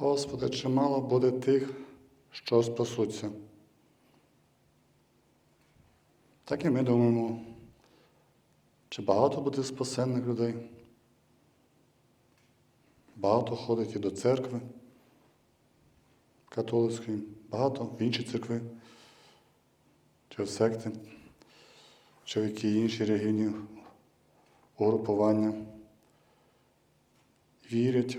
Господи, чимало буде тих, що спасуться. Так і ми думаємо, чи багато буде спасенних людей. Багато ходить і до церкви католицької, багато в інші церкви, чи в секти, чи в які інші релігійні угрупування. Вірять,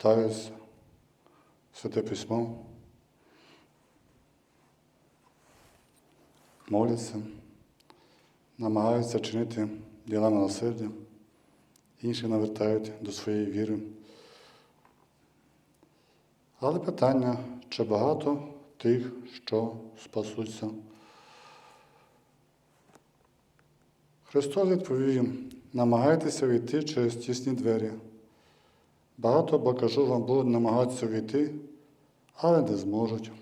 читають Святе Письмо, моляться, намагаються чинити діла милосердя, інші навертають до своєї віри. Але питання, чи багато тих, що спасуться? Христос відповів їм, намагайтеся війти через тісні двері. Багато, бо кажу вам, будуть намагатися війти, але не зможуть.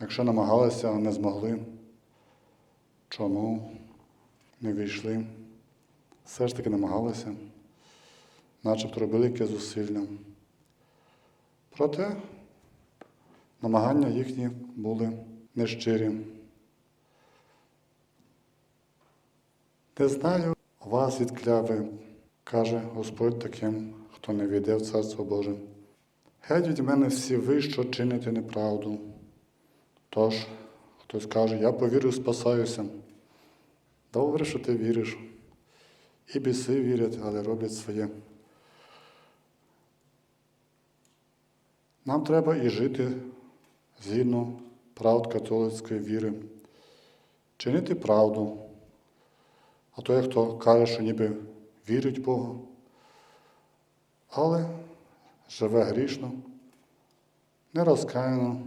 Якщо намагалися, а не змогли, чому не війшли? Все ж таки намагалися, начебто робили яке зусилля. Проте намагання їхні були нещирі. Не знаю вас від кляви, каже Господь таким, хто не війде в Царство Боже. Геть від мене всі ви, що чините неправду. Тож, хтось каже, я повірю, спасаюся. Добре, що ти віриш. І біси вірять, але роблять своє. Нам треба і жити згідно правд католицької віри, чинити правду. А той, хто каже, що ніби вірить в Бога, але живе грішно, нерозкаяно,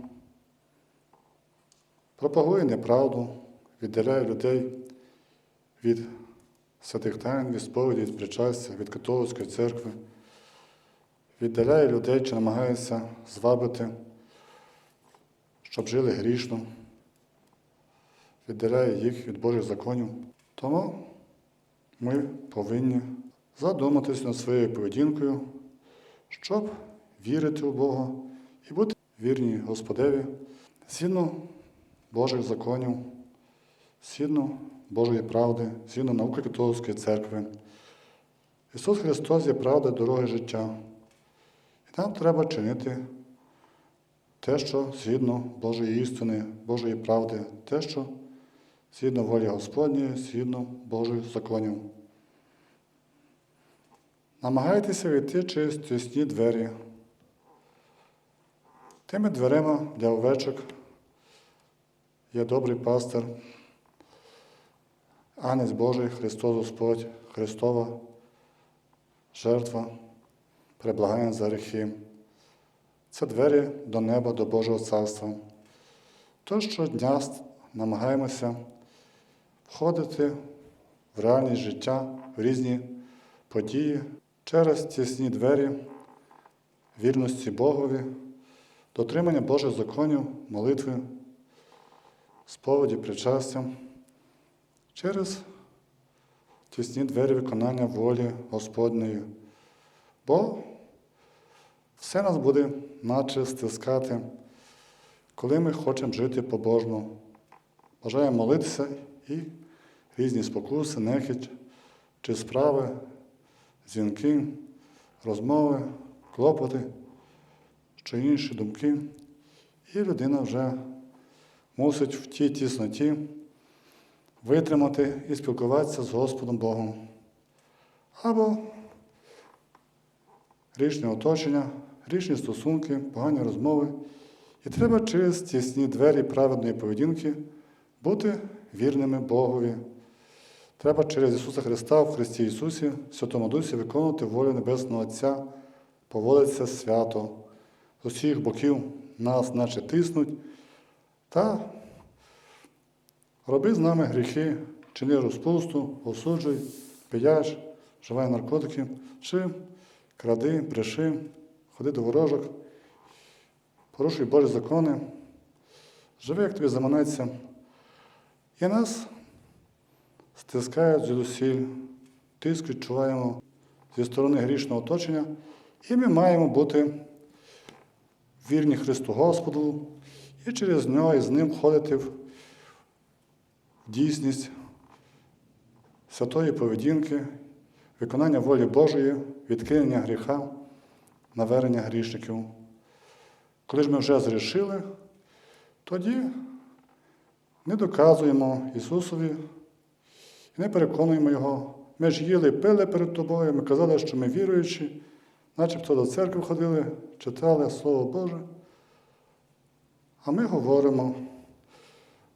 пропагує неправду, віддаляє людей від святих тайн, від сповіді, від причастя, від католицької церкви, віддаляє людей чи намагається звабити, щоб жили грішно, віддаляє їх від Божих законів. Тому ми повинні задуматись над своєю поведінкою, щоб вірити у Бога і бути вірні Господеві згідно Божих законів, згідно Божої правди, згідно науки католицької церкви. Ісус Христос є правда дороги життя. І нам треба чинити те, що згідно Божої істини, Божої правди, те, що згідно волі Господньої, згідно Божих законів. Намагайтеся війти через тісні двері. Тими дверима для овечок є добрий пастир, Анець Божий, Христос Господь, Христова, жертва, преблагання за гріхи. Це двері до неба, до Божого Царства. Тож щодня намагаємося входити в реальність життя, в різні події через тісні двері, вірності Богові, дотримання Божих законів, молитви, сповіді, причастя, через тісні двері виконання волі Господньої. Бо все нас буде наче стискати, коли ми хочемо жити побожно. Бажаємо молитися і різні спокуси, нехить чи справи, дзвінки, розмови, клопоти чи інші думки. І людина вже мусить в тій тісноті витримати і спілкуватися з Господом Богом. Або річне оточення, річні стосунки, погані розмови. І треба через тісні двері праведної поведінки бути вірними Богові. Треба через Ісуса Христа в Христі Ісусі, в Святому Дусі виконувати волю Небесного Отця, поводитися свято. З усіх боків нас наче тиснуть, та роби з нами гріхи, чини розпусту, осуджуй, пияч, вживай наркотики, чи кради, бреши, ходи до ворожок, порушуй Божі закони, живи, як тобі заманеться. І нас стискають звідусіль, тиск відчуваємо зі сторони грішного оточення, і ми маємо бути вірні Христу Господу і через нього і з ним входити в дійсність святої поведінки, виконання волі Божої, відкинення гріха, навернення грішників. Коли ж ми вже зрішили, тоді не доказуємо Ісусові і не переконуємо Його. Ми ж їли, пили перед тобою, ми казали, що ми віруючі, начебто до церкви ходили, читали Слово Боже. А ми говоримо,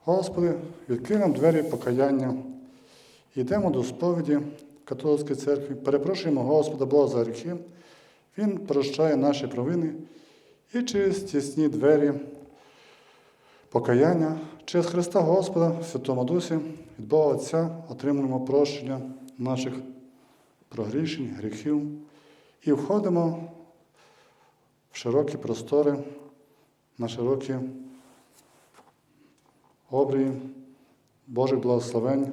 Господи, відкрий нам двері покаяння, йдемо до сповіді католицької церкви, перепрошуємо Господа Бога за гріхи, Він прощає наші провини і через тісні двері покаяння, через Христа Господа в Святому Дусі від Бога Отця отримуємо прощення наших прогрішень, гріхів і входимо в широкі простори, на широкі обрії Божих благословень,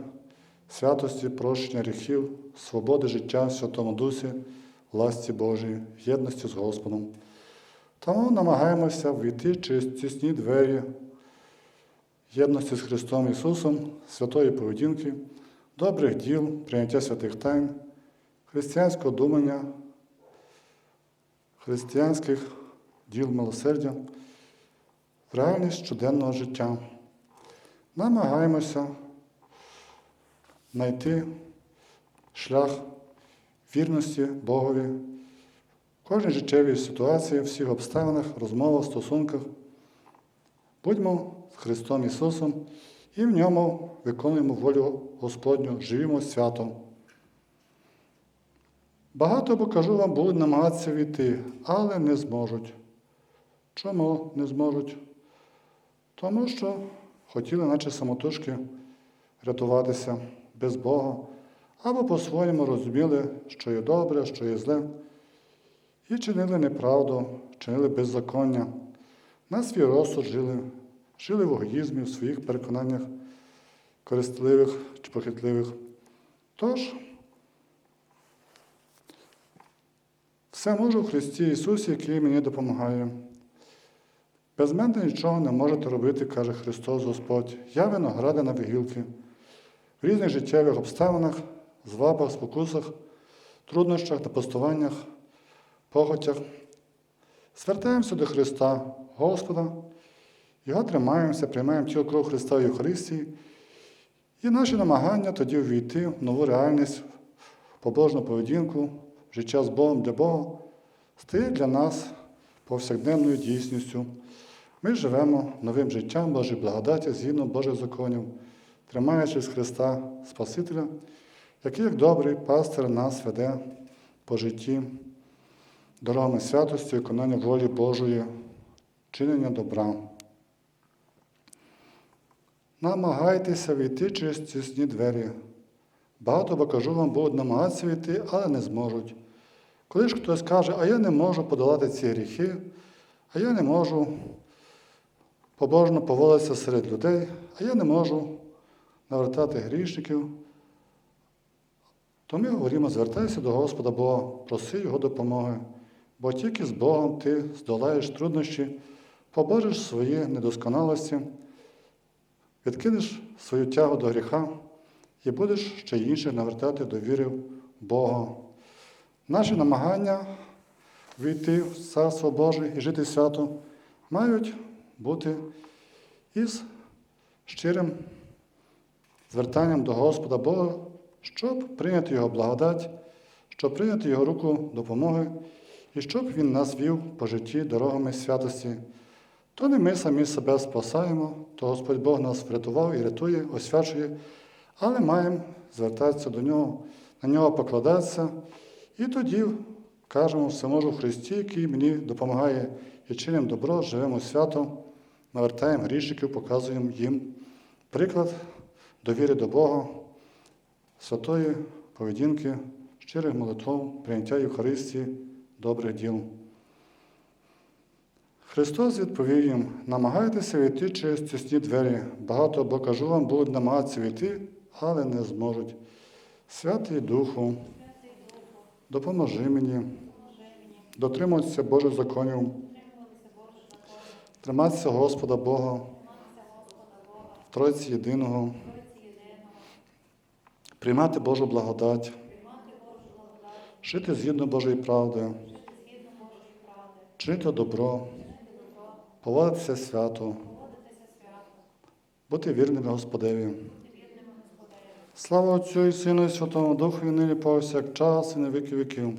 святості, прощення гріхів, свободи життя в Святому Дусі, власті Божій, в єдності з Господом. Тому намагаємося війти через тісні двері єдності з Христом Ісусом, святої поведінки, добрих діл, прийняття святих тайн, християнського думання, християнських діл милосердя, реальність щоденного життя. Намагаємося знайти шлях вірності Богові в кожній життєвій ситуації, в всіх обставинах, розмовах, стосунках. Будьмо Христом Ісусом і в ньому виконуємо волю Господню, живімо святом. Багато покажу вам, будуть намагатися війти, але не зможуть. Чому не зможуть? Тому що хотіли, наче самотужки, рятуватися без Бога, або по-своєму розуміли, що є добре, що є зле, і чинили неправду, чинили беззаконня. На свій розсуд жили, жили в егоїзмі, в своїх переконаннях користливих чи похитливих. Тож, все можу в Христі Ісусі, який мені допомагає. Без мене нічого не можете робити, каже Христос Господь. Я винограда на вигілки. В різних життєвих обставинах, звабах, спокусах, труднощах та постуваннях, похотях. Звертаємося до Христа, Господа, Його тримаємося, приймаємо тіло кров Христа в Євхаристії, і наші намагання тоді увійти в нову реальність, побожну поведінку, життя з Богом для Бога, стає для нас повсякденною дійсністю. Ми живемо новим життям Божої благодаті згідно Божих законів, тримаючись Христа Спасителя, який, як добрий пастир нас веде по житті, дорогами святості, виконання волі Божої, чинення добра. Намагайтеся війти через тісні двері. Багато бо кажу вам, будуть намагатися війти, але не зможуть. Коли ж хтось каже, а я не можу подолати ці гріхи, а я не можу побожно поводитися серед людей, а я не можу навертати грішників, то ми говоримо, звертайся до Господа Бога, проси Його допомоги, бо тільки з Богом ти здолаєш труднощі, побореш свої недосконалості, відкинеш свою тягу до гріха і будеш ще інших навертати до віри в Бога. Наші намагання війти в Царство Боже і жити свято мають бути із щирим звертанням до Господа Бога, щоб прийняти Його благодать, щоб прийняти Його руку допомоги і щоб Він нас вів по житті дорогами святості. То не ми самі себе спасаємо, то Господь Бог нас врятував і рятує, освячує, але маємо звертатися до Нього, на нього покладатися. І тоді кажемо, все можу в Христі, який мені допомагає і чинимо добро, живемо свято, навертаємо грішників, показуємо їм приклад довіри до Бога, святої поведінки, щирих молитв, прийняття Євхаристії, добрих діл. Христос відповів їм, намагайтеся війти через тісні двері. Багато, бо кажу вам, будуть намагатися війти, але не зможуть. Святий Духу, Допоможи мені. Дотримуватися Божих законів, триматися Господа Бога, в Тройці єдиного, приймати Божу благодать, жити згідно Божої правди, чинити добро, поводитися свято, бути вірними Господеві. Слава Отцю і Сину і Святому Духу, і нині повсякчас і на віки віків.